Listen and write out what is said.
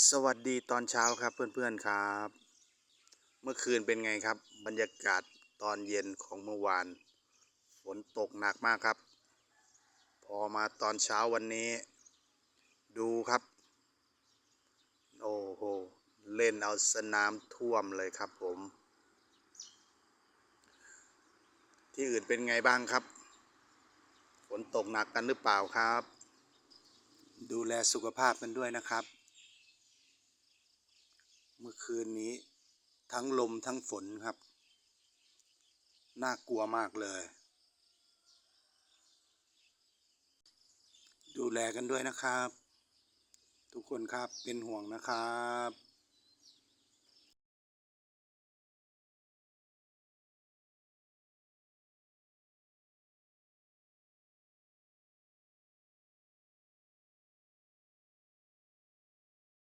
สวัสดีตอนเช้าครับเพื่อนๆครับ เมื่อคืนเป็นไงครับ บรรยากาศตอนเย็นของเมื่อวาน ฝนตกหนักมากครับ พอมาตอนเช้าวันนี้ ดูครับ โอ้โห เล่นเอาสนามท่วมเลยครับผม ที่อื่นเป็นไงบ้างครับ ฝนตกหนักกันหรือเปล่าครับ ดูแลสุขภาพกันด้วยนะครับ เมื่อคืนนี้ทั้งลมทั้งฝนครับ น่ากลัวมากเลย ดูแลกันด้วยนะครับ ทุกคนครับเป็นห่วงนะครับ